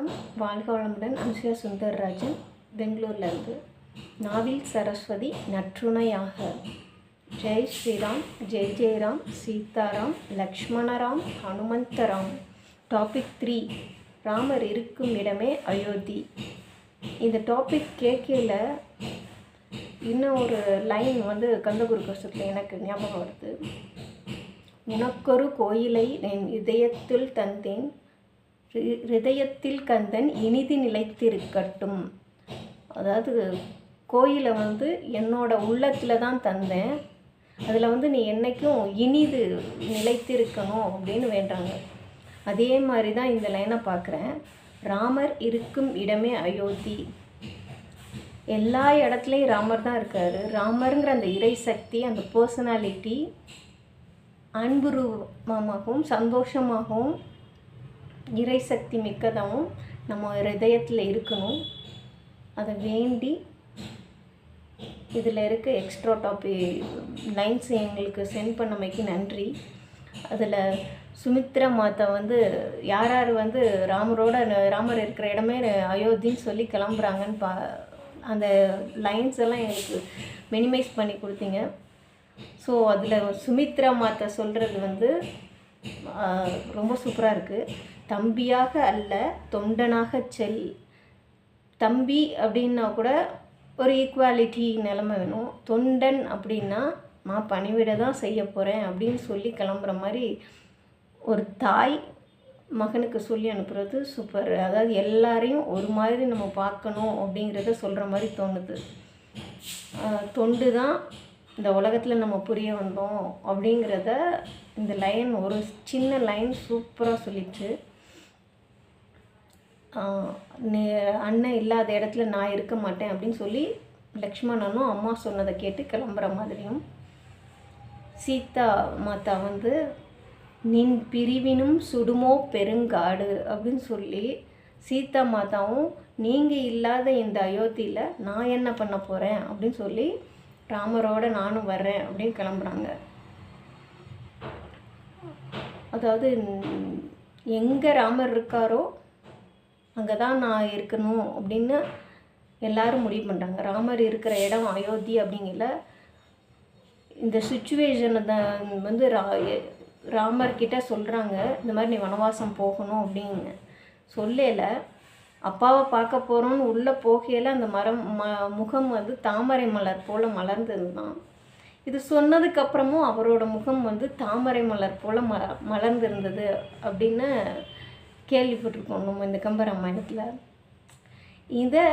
வணக்கம். வாழ்க வளமுடன் அம்சியா சுந்தர்ராஜன் பெங்களூர்லேருந்து. நாவில் சரஸ்வதி நற்றுணையாக. ஜெய் ஸ்ரீராம் ஜெய் ஜெயராம் சீதாராம் லக்ஷ்மணராம் ஹனுமந்தராம். டாபிக் த்ரீ ராமர் இருக்கும் இடமே அயோத்தி. இந்த டாபிக் கேட்கல இன்னும் ஒரு லைன் வந்து கந்தகுரு கஷ்டத்தில் எனக்கு ஞாபகம் வருது. உனக்கொரு கோயிலை என் இதயத்தில் தந்தேன். ஹிருதயத்தில் கந்தன் இனிது நிலைத்திருக்கட்டும். அதாவது கோயிலை வந்து என்னோட உள்ளத்தில் தான் தந்தேன். அதில் வந்து நீ என்றைக்கும் இனிது நிலைத்திருக்கணும் அப்படின்னு வேண்டாங்க. அதே மாதிரி தான் இந்த லைனை பார்க்குறேன். ராமர் இருக்கும் இடமே அயோத்தி. எல்லா இடத்துலையும் ராமர் தான் இருக்கார். ராமருங்கிற அந்த இறை சக்தி அந்த பர்சனாலிட்டி அன்புருவமாகவும் சந்தோஷமாகவும் இறை சக்தி மிக்கதாகவும் நம்ம ஹிரதயத்தில் இருக்கணும். அதை வேண்டி இதில் இருக்க எக்ஸ்ட்ரா டாப்பி லைன்ஸ் எங்களுக்கு சென்ட் பண்ணமைக்கு நன்றி. அதில் சுமித்ரா மாதா வந்து யார் யார் வந்து ராமரோட ராமர் இருக்கிற இடமே அயோத்தின்னு சொல்லி கிளம்புறாங்கன்னு பா அந்த லைன்ஸ் எல்லாம் எங்களுக்கு மினிமைஸ் பண்ணி கொடுத்தீங்க. ஸோ அதில் சுமித்ரா மாதா சொல்கிறது வந்து ரொம்ப சூப்பராக இருக்குது தம்பியாக அல்ல தொண்டனாக செல். தம்பி அப்படின்னா கூட ஒரு ஈக்குவாலிட்டி நிலமை வேணும். தொண்டன் அப்படின்னா நான் பணிவிட தான் செய்ய போகிறேன் அப்படின்னு சொல்லி கிளம்புற மாதிரி ஒரு தாய் மகனுக்கு சொல்லி அனுப்புறது சூப்பர் அதாவது எல்லாரையும் ஒரு மாதிரி நம்ம பார்க்கணும் அப்படிங்கிறத சொல்கிற மாதிரி தோணுது. தொண்டு தான் இந்த உலகத்தில் நம்ம புரிய வந்தோம் அப்படிங்கிறத இந்த லைன் ஒரு சின்ன லைன் சூப்பராக சொல்லிச்சு. அண்ணன் இல்லாத இடத்துல நான் இருக்க மாட்டேன் அப்படின்னு சொல்லி லக்ஷ்மணனும் அம்மா சொன்னதை கேட்டு கிளம்புற மாதிரியும். சீதா மாதா வந்து நின் பிரிவினும் சுடுமோ பெருங்காடு அப்படின்னு சொல்லி சீதா மாதாவும் நீங்கள் இல்லாத இந்த அயோத்தியில் நான் என்ன பண்ண போகிறேன் அப்படின்னு சொல்லி ராமரோட நானும் வர்றேன் அப்படின்னு கிளம்புறாங்க. அதாவது எங்கே ராமர் இருக்காரோ அங்கே தான் நான் இருக்கணும் அப்படின்னு எல்லாரும் முடிவு பண்ணுறாங்க ராமர் இருக்கிற இடம் அயோத்தி அப்படிங்கல இந்த சுச்சுவேஷனை தான் வந்து ரா எ- ராமர்கிட்ட சொல்கிறாங்க இந்த மாதிரி நீ வனவாசம் போகணும் அப்படின்னு சொல்லலை. அப்பாவை பார்க்க போகிறோன்னு உள்ளே போகையில் அந்த மரம் ம முகம் வந்து தாமரை மலர் போல் மலர்ந்திருந்தான் இது சொன்னதுக்கப்புறமும் அவரோட முகம் வந்து தாமரை மலர் போல் மல மலர்ந்திருந்தது அப்படின்னு கேள்விப்பட்டிருக்கோம் நம்ம இந்த கம்பராமாயணத்தில். இதை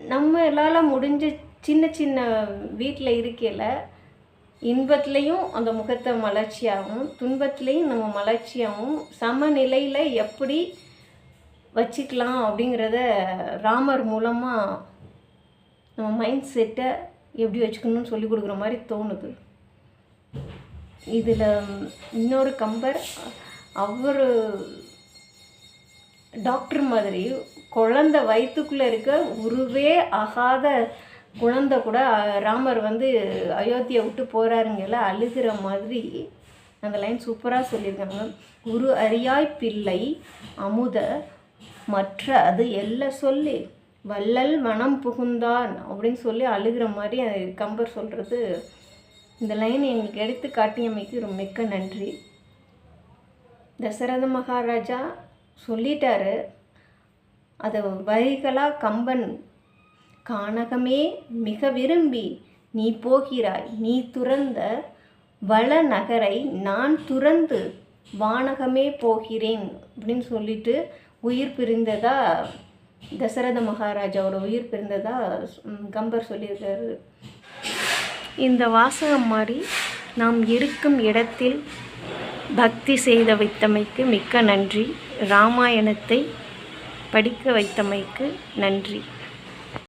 நம்மளால் முடிஞ்ச சின்ன சின்ன வீட்டில் இருக்கையில் இன்பத்துலேயும் அந்த முகத்தை மலர்ச்சியாகவும் துன்பத்துலேயும் நம்ம மலர்ச்சியாகவும் சமநிலையில் எப்படி வச்சுக்கலாம் அப்படிங்கிறத ராமர் மூலமாக நம்ம மைண்ட் செட்டை எப்படி வச்சுக்கணும்னு சொல்லி கொடுக்குற மாதிரி தோணுது. இதில் இன்னொரு கம்பர் அவர் டாக்டர் மாதிரி குழந்த வயிற்றுக்குள்ளே இருக்க உருவே ஆகாத குழந்தை கூட ராமர் வந்து அயோத்தியை விட்டு போகிறாருங்கல்ல அழுகிற மாதிரி அந்த லைன் சூப்பராக சொல்லியிருக்காங்க. குரு அறியாய் பிள்ளை அமுத மற்ற அது எல்லாம் சொல்லி வள்ளல் மனம் புகுந்தான் அப்படின்னு சொல்லி அழுகிற மாதிரி அது கம்பர் சொல்கிறது இந்த லைன் எங்களுக்கு எடுத்து காட்டியமைக்கு ரொம்ப மிக்க நன்றி. தசரத மகாராஜா சொல்லிட்டாரு அதை வரிகளாக கம்பன் கானகமே மிக விரும்பி நீ போகிறாய். நீ துறந்த வள நகரை நான் துறந்து வானகமே போகிறேன் அப்படின்னு சொல்லிட்டு உயிர் பிரிந்ததா தசரத மகாராஜாவோட உயிர் பிரிந்ததா கம்பர் சொல்லியிருக்காரு. இந்த வாசகம் மாதிரி நாம் இருக்கும் இடத்தில் பக்தி செய்த வைத்தமைக்கு மிக்க நன்றி. ராமாயணத்தை படிக்க வைத்தமைக்கு நன்றி.